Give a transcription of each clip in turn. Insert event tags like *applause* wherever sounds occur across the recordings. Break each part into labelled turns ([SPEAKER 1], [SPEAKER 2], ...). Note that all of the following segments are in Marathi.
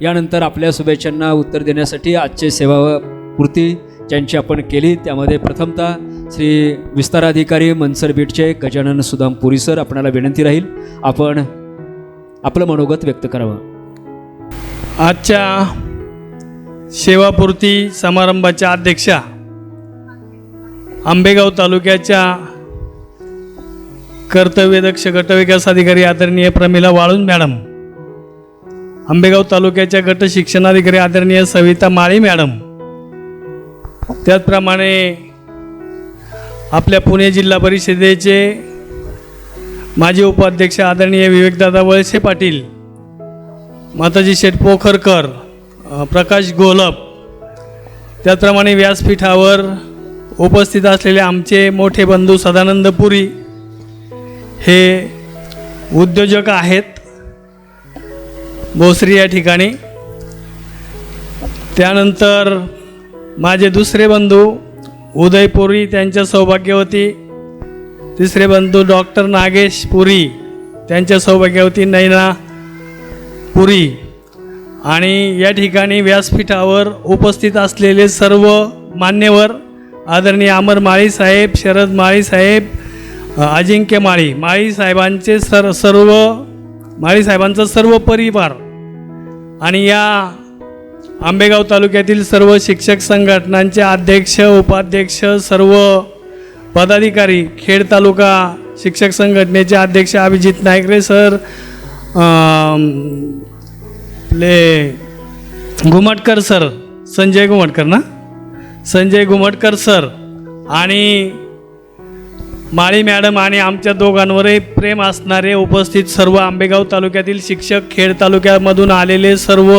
[SPEAKER 1] यानंतर आपल्या शुभेच्छांना उत्तर देण्यासाठी आजचे सेवापूर्ती ज्यांची आपण केली त्यामध्ये प्रथमतः श्री विस्ताराधिकारी मनसर बीटचे गजानन सुदाम पुरी सर आपणाला विनंती राहील आपण आपलं मनोगत व्यक्त करावं.
[SPEAKER 2] आजच्या सेवापूर्ती समारंभाच्या अध्यक्षा आंबेगाव तालुक्याच्या कर्तव्यदक्ष गटविकास अधिकारी आदरणीय प्रमिला वाळून मॅडम आंबेगाव तालुक्याच्या गट शिक्षणाधिकारी आदरणीय सविता माळी मॅडम. त्याचप्रमाणे आपल्या पुणे जिल्हा परिषदेचे माजी उपाध्यक्ष आदरणीय विवेकदादा वळसे पाटील माताजी शेटपोखरकर प्रकाश गोलप त्याचप्रमाणे व्यासपीठावर उपस्थित असलेले आमचे मोठे बंधू सदानंद पुरी हे उद्योजक आहेत. भोसरी या ठिकाणी. त्यानंतर माझे दुसरे बंधू उदय पुरी त्यांच्या सौभाग्यवती तिसरे बंधू डॉक्टर नागेश पुरी त्यांच्या सौभाग्यवती नैना पुरी आणि या ठिकाणी व्यासपीठावर उपस्थित असलेले सर्व मान्यवर आदरणीय अमर माळी साहेब शरद माळी साहेब अजिंक्य माळी माळी साहेबांचे सर सर्व माळी साहेबांचा सर्व परिवार आणि या आंबेगाव तालुक्यातील सर्व शिक्षक संघटनांचे अध्यक्ष उपाध्यक्ष सर्व पदाधिकारी खेड तालुका शिक्षक संघटनेचे अध्यक्ष अभिजित नायकरे सर ले आपले घुमटकर सर संजय घुमटकर ना? संजय घुमटकर सर आणि माळी मॅडम आणि आमच्या दोघांवरही प्रेम असणारे उपस्थित सर्व आंबेगाव तालुक्यातील शिक्षक खेड तालुक्यामधून आलेले सर्व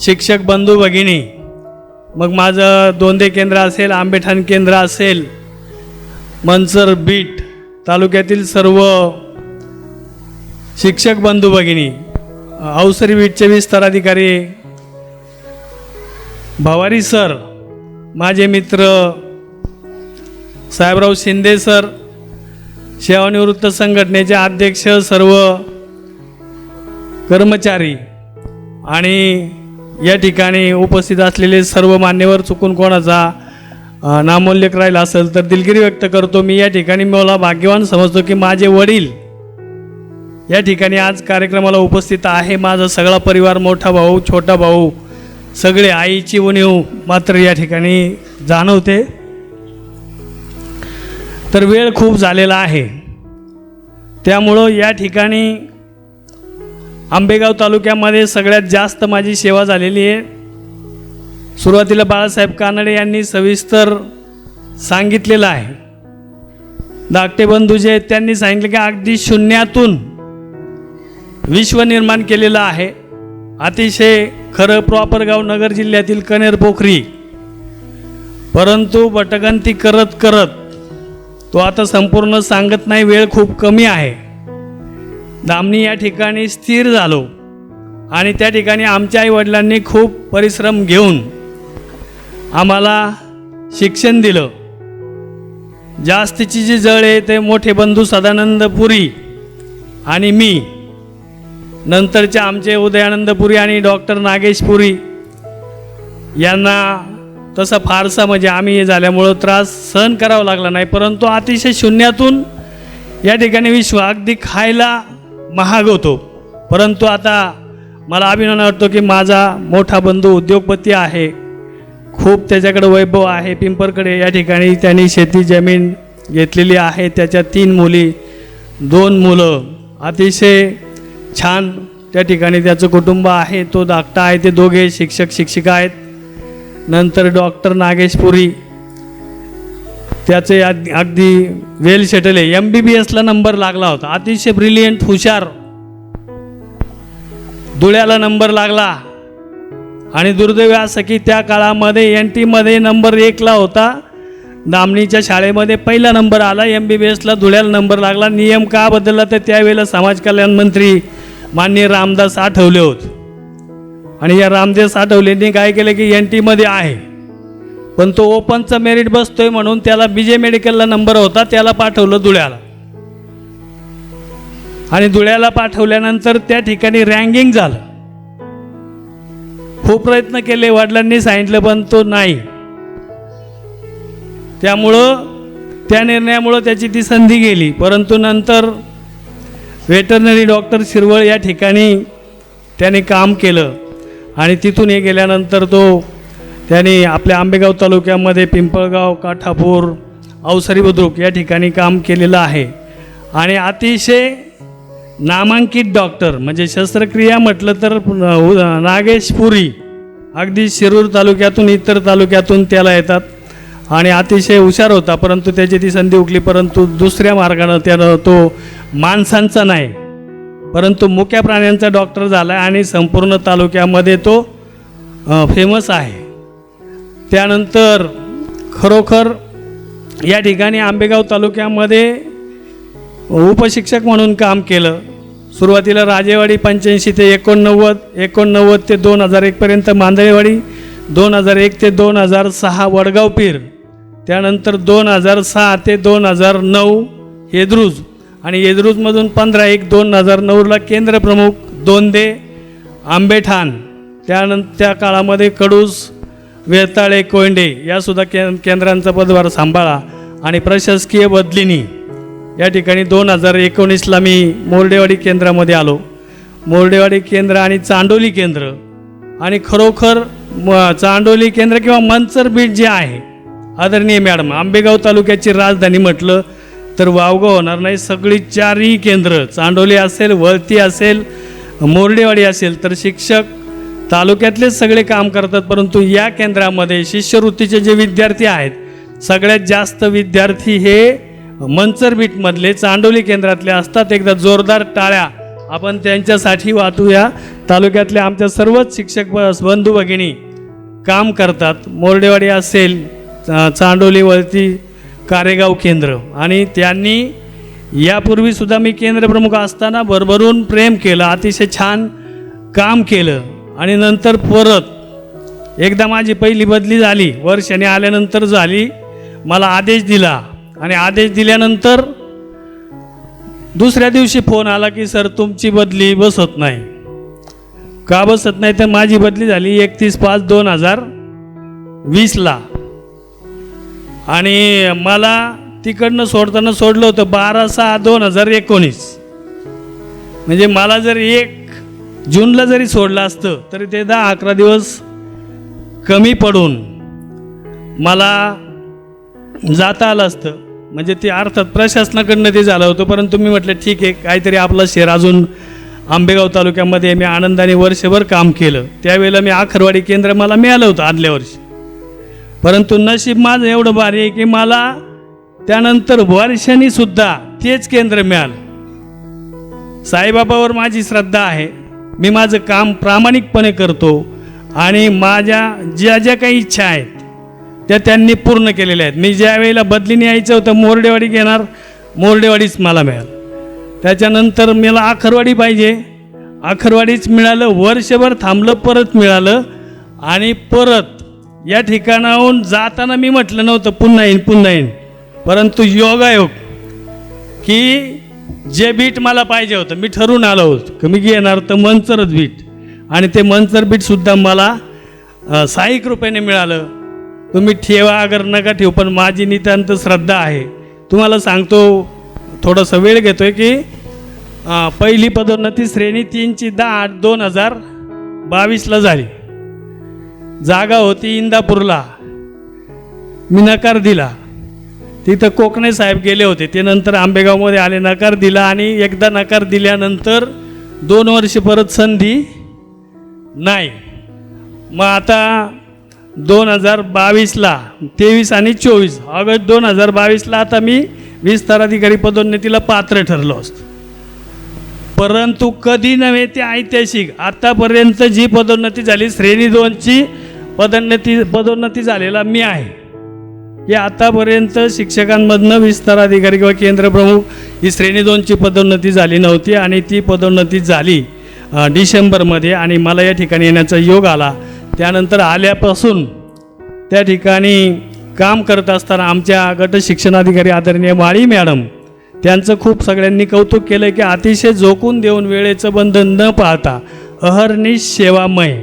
[SPEAKER 2] शिक्षक बंधू भगिनी. मग माझं दोंदे केंद्र असेल आंबेठाण केंद्र असेल मनसर बीट तालुक्यातील सर्व शिक्षक बंधू भगिनी. अवसरी बीटचे विस्ताराधिकारी भवारी सर माझे मित्र साहेबराव शिंदे सर सेवानिवृत्त संघटनेचे अध्यक्ष सर्व कर्मचारी आणि या ठिकाणी उपस्थित असलेले सर्व मान्यवर चुकून कोणाचा नामोल्लेख राहिला असेल तर दिलगिरी व्यक्त करतो मी. या ठिकाणी मला भाग्यवान समजतो की माझे वडील या ठिकाणी आज कार्यक्रमाला उपस्थित आहे. माझा सगळा परिवार मोठा भाऊ छोटा भाऊ सगळे आईची उणीव मात्र या ठिकाणी जाणवते. तर वेळ खूप झालेला आहे. त्यामुळं या ठिकाणी आंबेगाव तालुक्यामध्ये सगळ्यात जास्त माझी सेवा झालेली आहे. सुरुवातीला बाळासाहेब कानडे यांनी सविस्तर सांगितलेलं आहे. धाकटे बंधू जे आहेत त्यांनी सांगितलं की अगदी शून्यातून विश्व निर्माण केलेलं आहे. अतिशय खरं प्रॉपर गाव नगर जिल्ह्यातील कनेर पोखरी परंतु बटगंती करत करत तो आता संपूर्ण सांगत नाही वेळ खूप कमी आहे. दामणी या ठिकाणी स्थिर झालो आणि त्या ठिकाणी आमच्या आईवडिलांनी खूप परिश्रम घेऊन आम्हाला शिक्षण दिलं. जास्तीची जी जळ आहे ते मोठे बंधू सदानंद पुरी आणि मी नंतरचे आमचे उदयानंद पुरी आणि डॉक्टर नागेश पुरी यांना तसा फारसा म्हणजे आम्ही हे झाल्यामुळं त्रास सहन करावा लागला नाही परंतु अतिशय शून्यातून या ठिकाणी विश्व अगदी खायला महाग होतो. परंतु आता मला अभिमान वाटतो की माझा मोठा बंधू उद्योगपती आहे खूप त्याच्याकडे वैभव आहे पिंपरकडे या ठिकाणी त्यांनी शेती जमीन घेतलेली आहे त्याच्या तीन मुली दोन मुलं. अतिशय छान त्या ठिकाणी त्याचं कुटुंब आहे तो धाकटा आहे ते दोघे शिक्षक शिक्षिका आहेत. नंतर डॉक्टर नागेश पुरी त्याचे अगदी वेल सेटल आहे. एम बी बी एसला नंबर लागला होता. अतिशय ब्रिलियंट हुशार. धुळ्याला नंबर लागला. आणि दुर्दैव असं की त्या काळामध्ये एन टीमध्ये नंबर एकला होता. दामणीच्या शाळेमध्ये पहिला नंबर आला. एम बी बी एसला धुळ्याला नंबर लागला. नियम का बदलला तर त्यावेळेला समाज कल्याण मंत्री माननीय रामदास आठवले होते. आणि या रामदेव आठवलेंनी काय केलं की एन टीमध्ये आहे. पण तो ओपनचा मेरिट बसतोय म्हणून त्याला बी जे मेडिकलला नंबर होता त्याला पाठवलं धुळ्याला. आणि धुळ्याला पाठवल्यानंतर त्या ठिकाणी रँगिंग झालं. खूप प्रयत्न केले वडिलांनी सांगितलं पण तो नाही. त्यामुळं त्या निर्णयामुळं त्याची ती संधी गेली. परंतु नंतर वेटरनरी डॉक्टर शिरवळ या ठिकाणी त्याने काम केलं. आणि तिथून हे गेल्यानंतर तो त्याने आपल्या आंबेगाव तालुक्यामध्ये पिंपळगाव काठापूर अवसरी बुद्रुक या ठिकाणी काम केलेलं आहे. आणि अतिशय नामांकित डॉक्टर म्हणजे शस्त्रक्रिया म्हटलं तर नागेशपुरी नागेश पुरी अगदी शिरूर तालुक्यातून इतर तालुक्यातून त्याला येतात. आणि अतिशय हुशार होता परंतु त्याची ती संधी उकली परंतु दुसऱ्या मार्गानं त्यानं तो माणसांचा नाही. परंतु मुक्या प्राण्यांचा डॉक्टर झाला आणि संपूर्ण तालुक्यामध्ये तो फेमस आहे. त्यानंतर खरोखर या ठिकाणी आंबेगाव तालुक्यामध्ये उपशिक्षक म्हणून काम केलं. सुरुवातीला राजेवाडी पंच्याऐंशी ते एकोणनव्वद एकोणनव्वद ते दोन हजार एकपर्यंत मांदळेवाडी दोन हजार एक ते दोन हजार सहा वडगाव पीर त्यानंतर दोन हजार सहा ते दोन हजार नऊ हेद्रुज आणि येद्रुजमधून पंधरा एक दोन हजार नऊला केंद्रप्रमुख दोंदे आंबेठाण. त्यानंतर त्या काळामध्ये कडूस वेताळे कोयंडे यासुद्धा के केंद्रांचा पदभार सांभाळा. आणि प्रशासकीय बदलीनी या ठिकाणी दोन हजार एकोणीसला मी मोर्डेवाडी केंद्रामध्ये आलो. मोर्डेवाडी केंद्र आणि चांडोली केंद्र. आणि खरोखर म चांडोली केंद्र किंवा मंचर बीट जे आहे आदरणीय मॅडम आंबेगाव तालुक्याची राजधानी म्हटलं तर वावगं होणार नाही. सगळी चारही केंद्र चांडोली असेल वळती असेल मोर्डेवाडी असेल तर शिक्षक तालुक्यातलेच सगळे काम करतात. परंतु या केंद्रामध्ये शिष्यवृत्तीचे जे विद्यार्थी आहेत सगळ्यात जास्त विद्यार्थी हे मंचरबीटमधले चांडोली केंद्रातले असतात. एकदा जोरदार टाळ्या आपण त्यांच्यासाठी वाचूया तालुक्यातले आमच्या सर्वच शिक्षक बंधू भगिनी काम करतात. मोर्डेवाडी असेल चांडोली वळती कारेगाव केंद्र. आणि त्यांनी यापूर्वीसुद्धा मी केंद्रप्रमुख असताना भरभरून प्रेम केलं अतिशय छान काम केलं. आणि नंतर परत एकदा माझी पहिली बदली झाली वर्षाने आल्यानंतर झाली मला आदेश दिला. आणि आदेश दिल्यानंतर दुसऱ्या दिवशी फोन आला की सर तुमची बदली बसत नाही. का बसत नाही? तर माझी बदली झाली एकतीस पाच दोन हजार वीसला. आणि मला तिकडनं सोडताना सोडलं होतं बारा सहा दोन हजार एकोणीस. म्हणजे मला जर एक जूनला जरी सोडलं असतं तरी ते दहा अकरा दिवस कमी पडून मला जाता आलं असतं. म्हणजे ते अर्थात प्रशासनाकडनं ते झालं होतं परंतु मी म्हटलं ठीक आहे काहीतरी आपलं शहर अजून आंबेगाव तालुक्यामध्ये मी आनंदाने वर्षभर काम केलं. त्यावेळेला मी आखरवाडी केंद्र मला मिळालं होतं आदल्या वर्षी. परंतु नशीब माझं एवढं भारी आहे की मला त्यानंतर वर्षांनी सुद्धा तेच केंद्र मिळालं. साईबाबावर माझी श्रद्धा आहे. मी माझं काम प्रामाणिकपणे करतो आणि माझ्या ज्या ज्या काही इच्छा आहेत त्या त्यांनी पूर्ण केलेल्या आहेत. मी ज्या वेळेला बदलीने यायचं होतं मोरडेवाडी घेणार मोरडेवाडीच मला मिळालं. त्याच्यानंतर मला आखरवाडी पाहिजे. आखरवाडीच मिळालं वर्षभर थांबलं परत मिळालं आणि परत या ठिकाणाहून जाताना मी म्हटलं नव्हतं पुन्हा येईन पुन्हा येईन. परंतु योगायोग की जे बीट मला पाहिजे होतं मी ठरून आलो होतो. की मी घेणार तर मंचरच बीट. आणि ते मंचर बीटसुद्धा मला साईक रुपयाने मिळालं. तुम्ही ठेवा अगर नका ठेवू पण माझी नितांत श्रद्धा आहे. तुम्हाला सांगतो थोडंसं वेळ घेतो आहे की पहिली पदोन्नती श्रेणी तीनची दहा आठ दोन हजार बावीसला झाली. जागा होती इंदापूरला. मी नकार दिला तिथं कोकणे साहेब गेले होते. ते नंतर आंबेगावमध्ये आले नकार दिला आणि एकदा नकार दिल्यानंतर दोन वर्ष परत संधी नाही. मग आता दोन हजार बावीसला तेवीस आणि चोवीस ऑगस्ट दोन हजार बावीसला आता मी विस्ताराधिकारी पदोन्नतीला पात्र ठरलो असतो. परंतु कधी नव्हे ते ऐतिहासिक. आतापर्यंत जी पदोन्नती झाली श्रेणी दोनची पदोन्नती पदोन्नती झालेला मी आहे. की आतापर्यंत शिक्षकांमधनं विस्तार अधिकारी किंवा केंद्रप्रमुख ही श्रेणी दोनची पदोन्नती झाली नव्हती आणि ती पदोन्नती झाली डिसेंबरमध्ये आणि मला या ठिकाणी येण्याचा योग आला. त्यानंतर आल्यापासून त्या ठिकाणी काम करत असताना आमच्या गट शिक्षणाधिकारी आदरणीय माळी मॅडम त्यांचं खूप सगळ्यांनी कौतुक केलं की अतिशय झोकून देऊन वेळेचं बंधन न पाहता अहर्निश सेवामय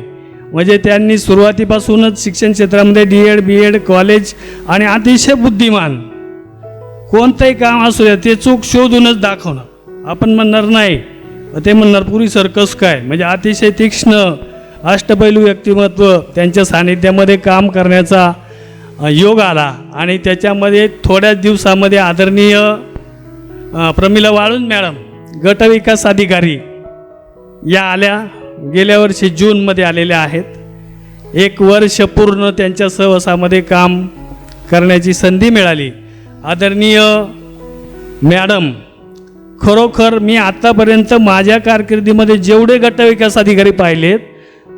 [SPEAKER 2] म्हणजे त्यांनी सुरुवातीपासूनच शिक्षण क्षेत्रामध्ये D Ed B Ed college आणि अतिशय बुद्धिमान. कोणतंही काम असू द्या ते चूक शोधूनच दाखवणं. आपण म्हणणार नाही. ते म्हणणार पुरी सर्कस काय? म्हणजे अतिशय तीक्ष्ण अष्टपैलू व्यक्तिमत्व त्यांच्या सानिध्यामध्ये काम करण्याचा योग आला. आणि त्याच्यामध्ये थोड्याच दिवसामध्ये आदरणीय प्रमिला वाळून मॅडम गटविकास अधिकारी या आल्या. गेल्या वर्षी जूनमध्ये आलेल्या आहेत. एक वर्ष पूर्ण त्यांच्या सहवासामध्ये काम करण्याची संधी मिळाली. आदरणीय मॅडम खरोखर मी आत्तापर्यंत माझ्या कारकिर्दीमध्ये जेवढे गटविकास अधिकारी पाहिलेत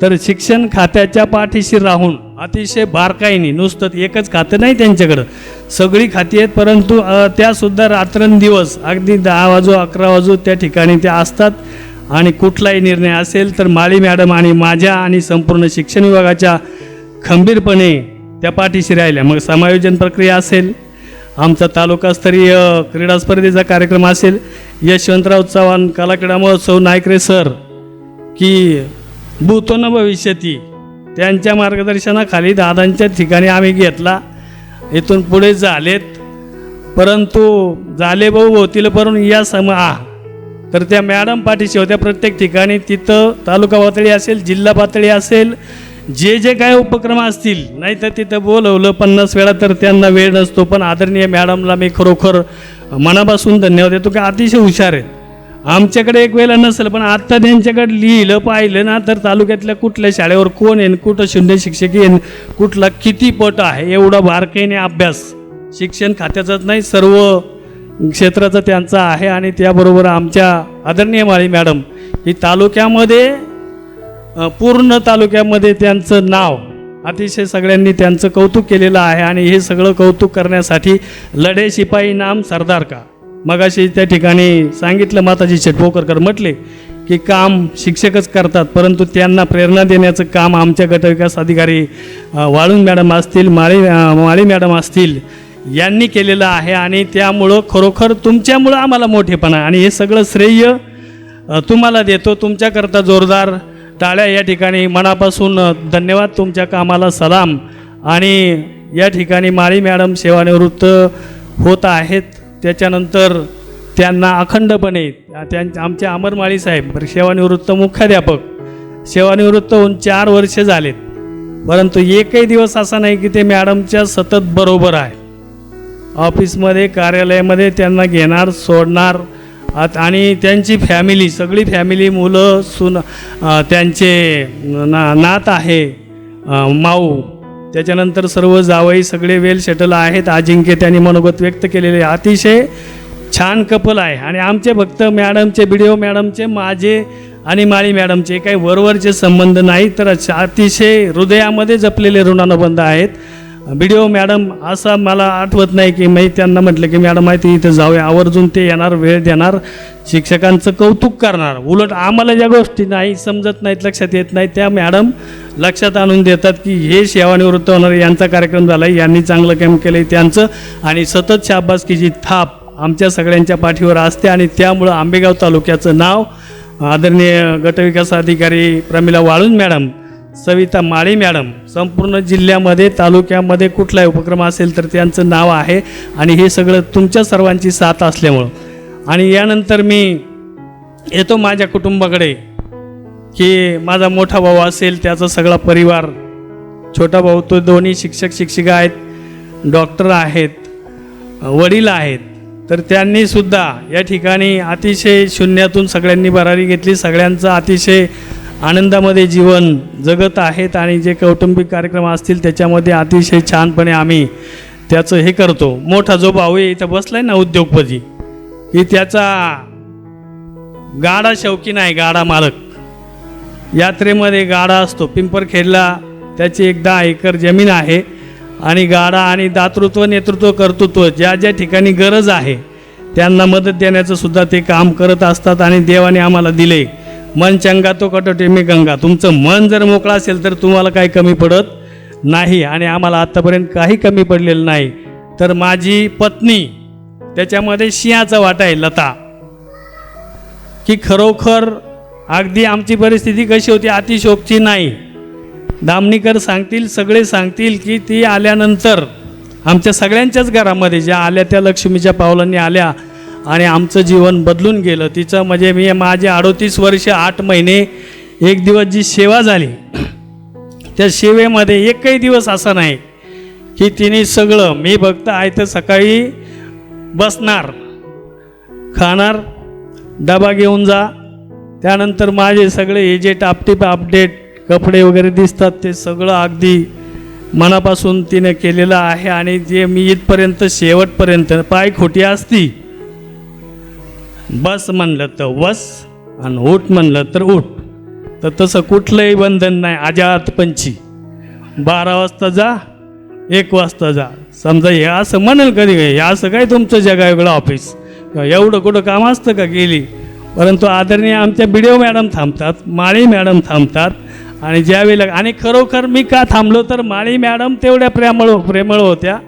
[SPEAKER 2] तर शिक्षण खात्याच्या पाठीशी राहून अतिशय बारकाईने नुसतं एकच खातं नाही त्यांच्याकडं सगळी खाती आहेत परंतु त्यासुद्धा रात्रंदिवस अगदी दहा वाजू अकरा वाजू त्या ठिकाणी त्या असतात. आणि कुठलाही निर्णय असेल तर माळी मॅडम आणि माझ्या आणि संपूर्ण शिक्षण विभागाच्या खंबीरपणे त्या पाठीशी राहिल्या. मग समायोजन प्रक्रिया असेल आमचा तालुकास्तरीय क्रीडा स्पर्धेचा कार्यक्रम असेल. यशवंतराव चव्हाण कलाक्रीडा महोत्सव नायकरे सर की भूतो न भविष्यती त्यांच्या मार्गदर्शनाखाली दादांच्या ठिकाणी आम्ही घेतला. इथून पुढे झालेत परंतु झाले भाऊ होतील परंतु या सम आ तर त्या मॅडम पाठीशी होत्या प्रत्येक ठिकाणी. तिथं तालुका पातळी असेल जिल्हा पातळी असेल जे जे काय उपक्रम असतील नाही तर तिथं बोलवलं पन्नास वेळा तर त्यांना वेळ नसतो. पण आदरणीय मॅडमला मी खरोखर मनापासून धन्यवाद देतो की अतिशय हुशार आहेत. आमच्याकडे एक वेळेला नसेल पण आत्ता त्यांच्याकडे लिहिलं पाहिलं ना तर तालुक्यातल्या कुठल्या शाळेवर कोण येईन कुठं शून्य शिक्षक येईन कुठला किती पट आहे एवढा बारकाईने अभ्यास. शिक्षण खात्याचाच नाही सर्व क्षेत्राचं त्यांचं आहे आणि त्याबरोबर आमच्या आदरणीय माळी मॅडम ही तालुक्यामध्ये पूर्ण तालुक्यामध्ये त्यांचं नाव अतिशय सगळ्यांनी त्यांचं कौतुक केलेलं आहे आणि हे सगळं कौतुक करण्यासाठी लढे शिपाई नाम सरदार का? मगाशी त्या ठिकाणी सांगितलं माताजी चटपोकरकर म्हटले की काम शिक्षकच करतात परंतु त्यांना प्रेरणा देण्याचं काम आमच्या गटविकास अधिकारी वाळूंग मॅडम असतील माळी माळी मॅडम असतील यांनी केलेलं आहे आणि त्यामुळं खरोखर तुमच्यामुळं आम्हाला मोठेपणा आणि हे सगळं श्रेय तुम्हाला देतो. तुमच्याकरता जोरदार टाळ्या या ठिकाणी. मनापासून धन्यवाद तुमच्या कामाला सलाम. आणि या ठिकाणी माळी मॅडम सेवानिवृत्त होत आहेत. त्याच्यानंतर त्यांना अखंडपणे त्यां आमचे अमरमाळी साहेब सेवानिवृत्त मुख्याध्यापक सेवानिवृत्त होऊन चार वर्ष झालेत. परंतु एकही दिवस असा नाही की ते मॅडमच्या सतत बरोबर आहे. ऑफिसमध्ये कार्यालयामध्ये त्यांना घेणार सोडणार. आत- आणि त्यांची फॅमिली सगळी फॅमिली मुलं सुन त्यांचे ना नात आहे माऊ. त्याच्यानंतर सर्व जावई सगळे वेल शटल आहेत. अजिंक्य त्यांनी मनोगत व्यक्त केलेले अतिशय छान कपल आहे. आणि आमचे फक्त मॅडमचे बी मॅडमचे माझे आणि माळी मॅडमचे काही वरवरचे संबंध नाही तर अतिशय हृदयामध्ये जपलेले ऋणानुबंध आहेत. बी डी ओ मॅडम असं मला आठवत नाही की मी त्यांना म्हटलं की मॅडम माहिती इथं जाऊया. आवर्जून ते येणार वेळ देणार. शिक्षकांचं कौतुक करणार. उलट आम्हाला ज्या गोष्टी नाही समजत नाहीत लक्षात येत नाही त्या मॅडम लक्षात आणून देतात की हे सेवानिवृत्त होणार यांचा कार्यक्रम झाला यांनी चांगलं काम केलं आहे त्यांचं. आणि सतत शाबासकीची थाप आमच्या सगळ्यांच्या पाठीवर असते आणि त्यामुळं आंबेगाव तालुक्याचं नाव आदरणीय गटविकास अधिकारी प्रमिला वाळून मॅडम सविता माळी मॅडम संपूर्ण जिल्ह्यामध्ये तालुक्यामध्ये कुठलाही उपक्रम असेल तर त्यांचं नाव आहे आणि हे सगळं तुमच्या सर्वांची साथ असल्यामुळं. आणि यानंतर मी येतो माझ्या कुटुंबाकडे की माझा मोठा भाऊ असेल त्याचा सगळा परिवार छोटा भाऊ तो दोन्ही शिक्षक शिक्षिका आहेत डॉक्टर आहेत वडील आहेत. तर त्यांनी सुद्धा या ठिकाणी अतिशय शून्यातून सगळ्यांनी भरारी घेतली. सगळ्यांचा अतिशय आनंदामध्ये जीवन जगत आहेत आणि जे कौटुंबिक कार्यक्रम असतील त्याच्यामध्ये अतिशय छानपणे आम्ही त्याचं हे करतो. मोठा जो भाऊ आहे इथं बसलाय ना उद्योगपती. की त्याचा गाडा शौकीन आहे गाडा मालक. यात्रेमध्ये गाडा असतो. पिंपरखेडला त्याची एक दहा एकर जमीन आहे आणि गाडा आणि दातृत्व नेतृत्व कर्तृत्व ज्या ज्या ठिकाणी गरज आहे त्यांना मदत देण्याचं सुद्धा ते काम करत असतात आणि देवाने आम्हाला दिले. मन चंगा तो कटोटे मी गंगा. तुमचं मन जर मोकळं असेल तर तुम्हाला काही कमी पडत नाही आणि आम्हाला आत्तापर्यंत काही कमी पडलेलं नाही. तर माझी पत्नी त्याच्यामध्ये शिंहाचा वाटा आहे लता. की खरोखर अगदी आमची परिस्थिती कशी होती अतिशोकची नाही. दामणीकर सांगतील सगळे सांगतील की ती आल्यानंतर आमच्या सगळ्यांच्याच घरामध्ये ज्या आल्या त्या लक्ष्मीच्या पावलांनी आल्या आणि आमचं जीवन बदलून गेलं. तिचं म्हणजे मी माझे अडोतीस वर्ष आठ महिने एक दिवस जी सेवा झाली *clears throat* त्या सेवेमध्ये एकही दिवस असा नाही की तिने सगळं मी भक्त आहे तर सकाळी बसणार खाणार डबा घेऊन जा. त्यानंतर माझे सगळे हे जे टापटीप अपडेट कपडे वगैरे दिसतात ते सगळं अगदी मनापासून तिने केलेलं आहे. आणि जे मी इथपर्यंत शेवटपर्यंत पाय खोटी असती बस म्हणलं तर बस आणि उठ म्हणलं तर उठ तर तसं कुठलंही बंधन नाही आजात पंची बारा वाजता जा एक वाजता जा. समजा हे असं म्हणेल कधी हे असं काय तुमचं जगा वेगळं ऑफिस एवढं कुठं काम असतं का गेली? परंतु आदरणीय आमच्या बिडिओ मॅडम थांबतात माळी मॅडम थांबतात. आणि ज्यावेळेला आणि खरोखर मी का थांबलो तर माळी मॅडम तेवढ्या प्रेमळ प्रेमळ होत्या.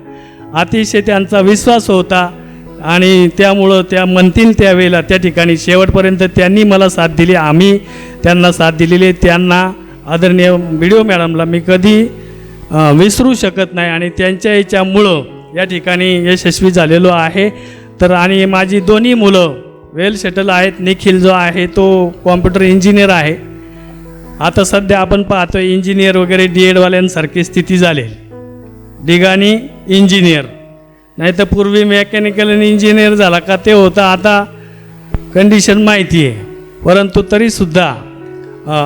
[SPEAKER 2] अतिशय त्यांचा विश्वास होता. आणि त्यामुळं त्या म्हणतील त्यावेळेला त्या ठिकाणी शेवटपर्यंत त्यांनी मला साथ दिली. आम्ही त्यांना साथ दिलेली. त्यांना आदरणीय व्हिडिओ मॅडमला मी कधी विसरू शकत नाही आणि त्यांच्या याच्यामुळं या ठिकाणी यशस्वी झालेलो आहे. तर आणि माझी दोन्ही मुलं वेल सेटल आहेत. निखिल जो आहे तो कॉम्प्युटर इंजिनियर आहे. आता सध्या आपण पाहतो इंजिनियर वगैरे डी एडवाल्यांसारखी स्थिती झाली डिगाणी इंजिनियर. नाही तर पूर्वी मेकॅनिकल आणि इंजिनियर झाला का ते होतं. आता कंडिशन माहिती आहे. परंतु तरीसुद्धा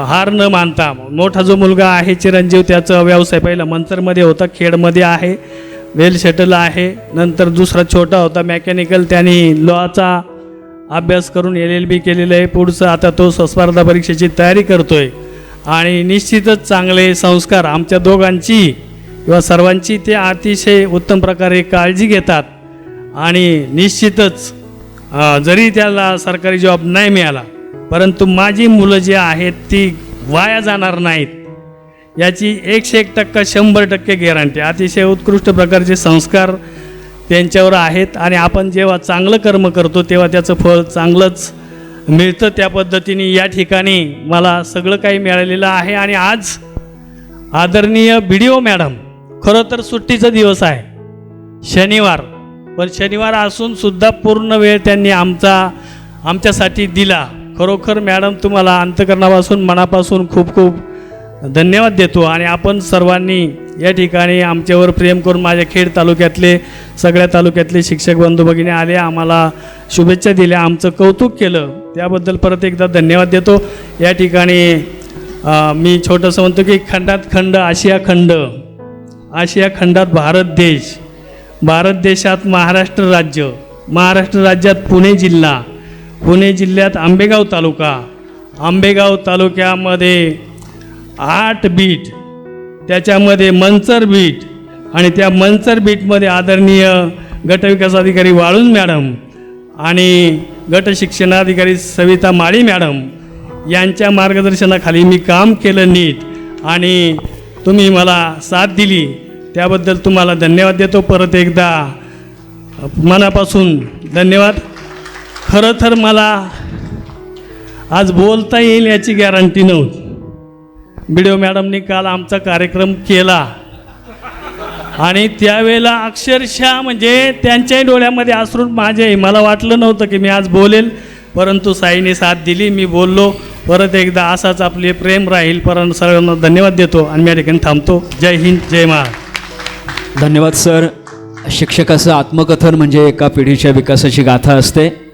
[SPEAKER 2] हार न मानता मोठा जो मुलगा आहे चिरंजीव त्याचा व्यवसाय पहिला मंतरमध्ये होता खेडमध्ये आहे वेल शटल आहे. नंतर दुसरा छोटा होता मेकॅनिकल त्यांनी लॉचा अभ्यास करून एल एल बी केलेलं आहे. पुढचं आता तो स्पर्धा परीक्षेची तयारी करतोय. आणि निश्चितच चांगले संस्कार आमच्या दोघांची किंवा सर्वांची ते अतिशय उत्तम प्रकारे काळजी घेतात आणि निश्चितच जरी त्याला सरकारी जॉब नाही मिळाला परंतु माझी मुलं जी आहेत ती वाया जाणार नाहीत. याची एकशे एक टक्का शंभर टक्के गॅरंटी अतिशय उत्कृष्ट प्रकारचे संस्कार त्यांच्यावर आहेत आणि आपण जेव्हा चांगलं कर्म करतो तेव्हा त्याचं फळ चांगलंच मिळतं. त्या पद्धतीने या ठिकाणी मला सगळं काही मिळालेलं आहे. आणि आज आदरणीय बी डी ओ मॅडम खरं तर सुट्टीचा दिवस आहे. शनिवार. पण शनिवार असून सुद्धा पूर्ण वेळ त्यांनी आमचा आमच्यासाठी दिला. खरोखर मॅडम तुम्हाला अंतकरणापासून मनापासून खूप खूप धन्यवाद देतो आणि आपण सर्वांनी या ठिकाणी आमच्यावर प्रेम करून माझ्या खेड तालुक्यातले सगळ्या तालुक्यातले शिक्षक बंधू भगिनी आले आम्हाला शुभेच्छा दिल्या आमचं कौतुक केलं. त्याबद्दल परत एकदा धन्यवाद देतो. या ठिकाणी मी छोटंसं म्हणतो की खंडात खंड आशिया खंड. आशिया खंडात भारत देश. भारत देशात महाराष्ट्र राज्य. महाराष्ट्र राज्यात पुणे जिल्हा. पुणे जिल्ह्यात आंबेगाव तालुका. आंबेगाव तालुक्यामध्ये आठ बीट त्याच्यामध्ये मंचर बीट आणि त्या मंचर बीटमध्ये आदरणीय गटविकास अधिकारी वाळून मॅडम आणि गट शिक्षणाधिकारी सविता माळी मॅडम यांच्या मार्गदर्शनाखाली मी काम केलं नीट आणि तुम्ही मला साथ दिली. त्याबद्दल तुम्हाला धन्यवाद देतो. परत एकदा मनापासून धन्यवाद. खरं तर मला आज बोलता येईल याची गॅरंटी नव्हती. बिडिओ मॅडमनी काल आमचा कार्यक्रम केला. आणि त्यावेळेला अक्षरशः म्हणजे त्यांच्याही डोळ्यामध्ये आसरून माझे मला वाटलं नव्हतं की मी आज बोलेल. परंतु साईने साथ दिली मी बोललो. परत एकदा असाच आपले प्रेम राहील. परंतु सर्वांना धन्यवाद देतो आणि मी या ठिकाणी थांबतो. जय हिंद जय महा
[SPEAKER 1] धन्यवाद सर. शिक्षकाचं आत्मकथन म्हणजे एका पिढीच्या विकासाची गाथा असते.